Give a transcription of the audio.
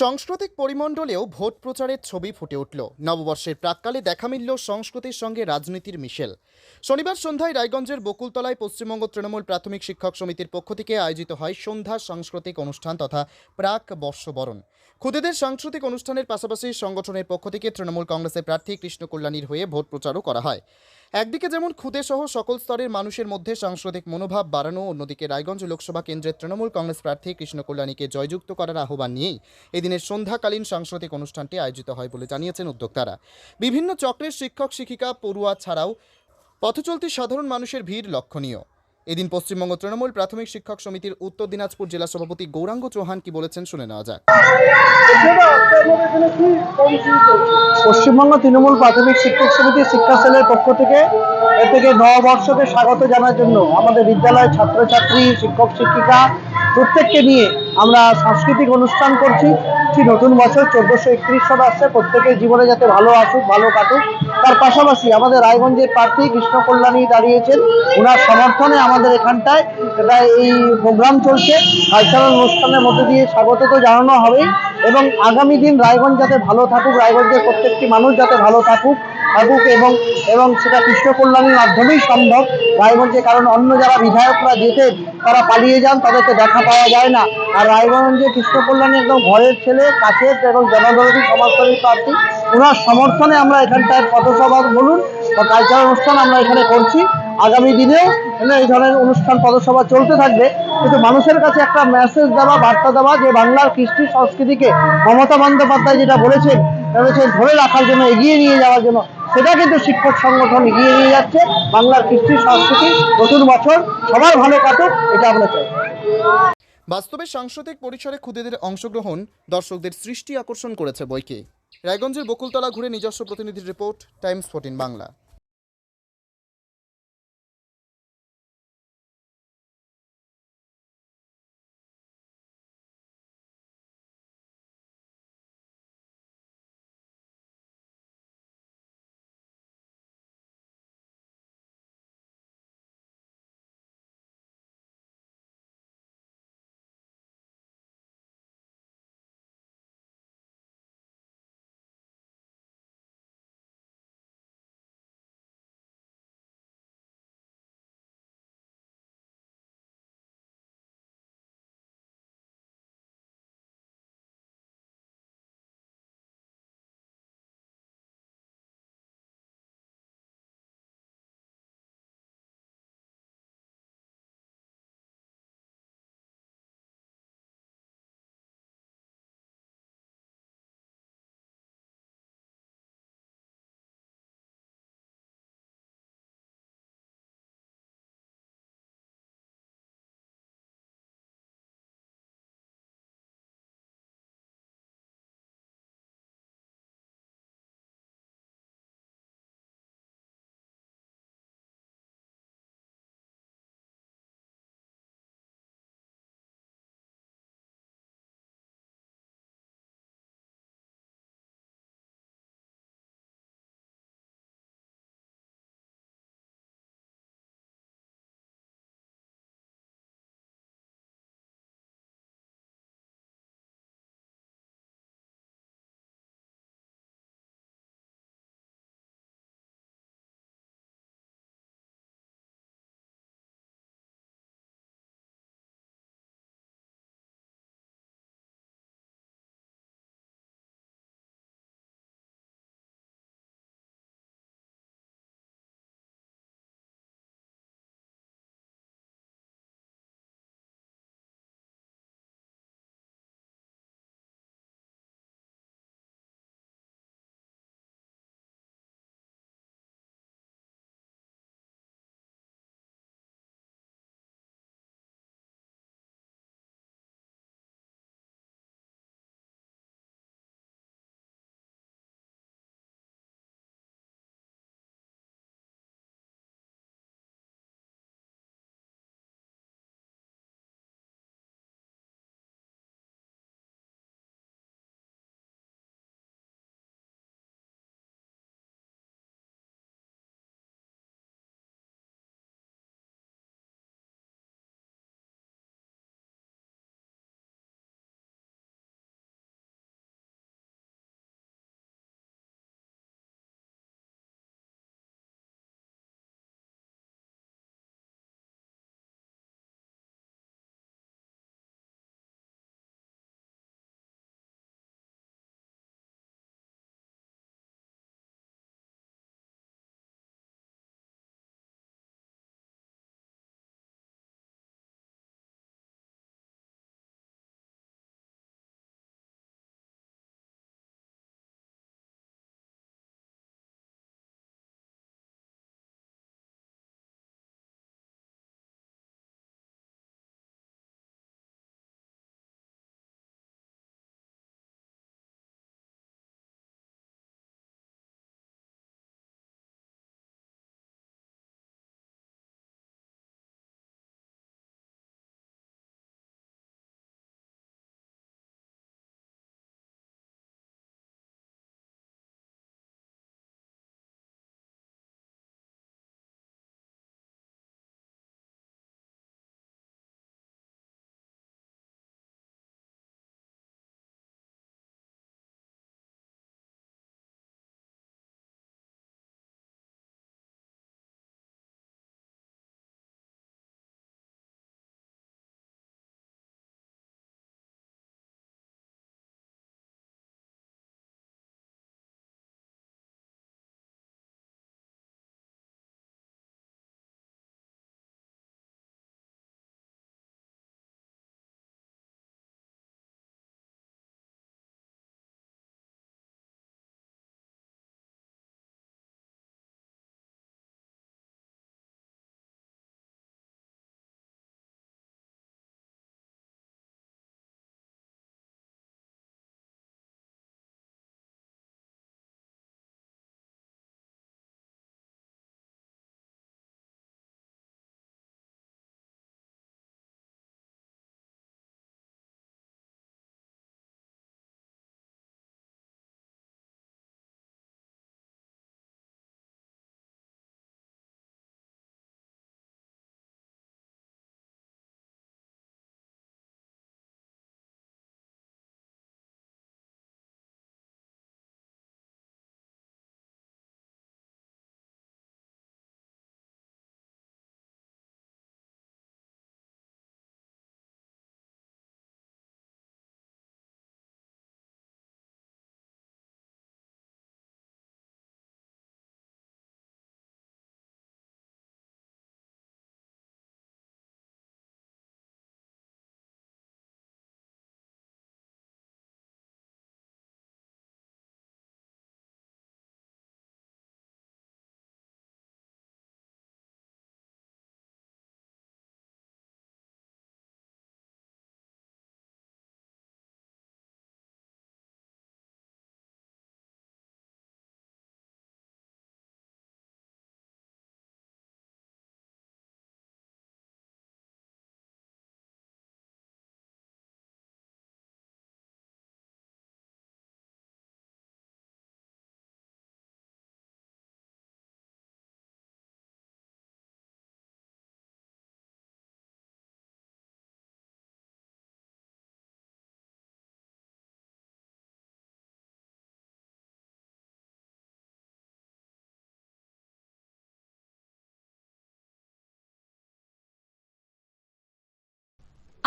সাংস্কৃতিক পরিমণ্ডলেও ভোট প্রচারের ছবি ফুটে উঠল। নববর্ষের প্রাককালে দেখা মিলল সংস্কৃতির সঙ্গে রাজনীতির মিশেল। শনিবার সন্ধ্যায় রায়গঞ্জের বকুলতলায় পশ্চিমবঙ্গ তৃণমূল প্রাথমিক শিক্ষক সমিতির পক্ষ থেকে আয়োজিত হয় সন্ধ্যা সাংস্কৃতিক অনুষ্ঠান তথা প্রাক বর্ষবরণ। খুদেদের সাংস্কৃতিক অনুষ্ঠানের পাশাপাশি সংগঠনের পক্ষ থেকে তৃণমূল কংগ্রেসের প্রার্থী কৃষ্ণ কল্যাণীর হয়ে ভোট প্রচারও করা হয়। একদিকে যেমন খুদে সহ সকল স্তরের মানুষের মধ্যে সাংস্কৃতিক মনোভাব বাড়ানো, অন্যদিকে রায়গঞ্জ লোকসভা কেন্দ্রের তৃণমূল কংগ্রেস প্রার্থী কৃষ্ণ কল্যাণীকে জয়যুক্ত করার আহ্বান নিয়েই এদিনের সন্ধ্যাকালীন সাংস্কৃতিক অনুষ্ঠানটি আয়োজিত হয় বলে জানিয়েছেন উদ্যোক্তারা। বিভিন্ন চক্রের শিক্ষক, শিক্ষিকা, পড়ুয়া ছাড়াও পথচলতি সাধারণ মানুষের ভিড় লক্ষণীয়। এদিন পশ্চিমবঙ্গ তৃণমূল প্রাথমিক শিক্ষক সমিতির উত্তর দিনাজপুর জেলা সভাপতি গৌরাঙ্গ চৌহান কি বলেছেন শুনে নেওয়া যাক। পশ্চিমবঙ্গ তৃণমূল প্রাথমিক শিক্ষক সমিতি শিক্ষা সেলের পক্ষ থেকে এ থেকে নববর্ষকে স্বাগত জানার জন্য আমাদের বিদ্যালয়ের ছাত্রছাত্রী, শিক্ষক, শিক্ষিকা প্রত্যেককে নিয়ে আমরা সাংস্কৃতিক অনুষ্ঠান করছি। নতুন বছর, চোদ্দোশো একত্রিশ সাল আসছে। প্রত্যেকের জীবনে যাতে ভালো আসুক, ভালো কাটুক তার পাশাপাশি আমাদের রায়গঞ্জের প্রার্থী কৃষ্ণ কল্যাণী দাঁড়িয়েছেন। ওনার সমর্থনে আমাদের এখানটায় এটা এই প্রোগ্রাম চলছে। কালচারাল অনুষ্ঠানের মধ্যে দিয়ে স্বাগত তো জানানো হবেই এবং আগামী দিন রায়গঞ্জ যাতে ভালো থাকুক, রায়গঞ্জের প্রত্যেকটি মানুষ যাতে ভালো থাকুক থাকুক এবং এবং সেটা কৃষ্ণ কল্যাণীর মাধ্যমেই সম্ভব। রায়গঞ্জে কারণ অন্য যারা বিধায়করা যেতেন তারা পালিয়ে যান, তাদেরকে দেখা পাওয়া যায় না। আর রায়গঞ্জে কৃষ্ণ কল্যাণী একদম ঘরের ছেলে, কাছের এবং জনদরদী সমাজসেবী প্রার্থী। ওনার সমর্থনে আমরা এখানটায় পথসভা বলুন বা কালচারাল অনুষ্ঠান আমরা এখানে করছি। আগামী দিনেও এই ধরনের অনুষ্ঠান পদসভা চলতে থাকবে। কিন্তু মানুষের কাছে একটা মেসেজ দেওয়া, বার্তা দেওয়া যে বাংলার কৃষ্টি সংস্কৃতিকে মমতা বন্দ্যোপাধ্যায় যেটা বলেছেন বলেছেন ধরে রাখার জন্য, এগিয়ে নিয়ে যাওয়ার জন্য, সেটা কিন্তু শিক্ষক সংগঠন এগিয়ে নিয়ে যাচ্ছে। বাংলার কৃষ্টি সংস্কৃতি নতুন বছর সবার ভালো কাটুক, এটা আমরা চাই। বাস্তবে সাংসদিক পরিসরে খুদেদের অংশগ্রহণ দর্শকদের সৃষ্টি আকর্ষণ করেছে বইকে। রায়গঞ্জের বকুলতলা ঘুরে নিজস্ব প্রতিনিধির রিপোর্ট, টাইমস ফোর্টিন বাংলা।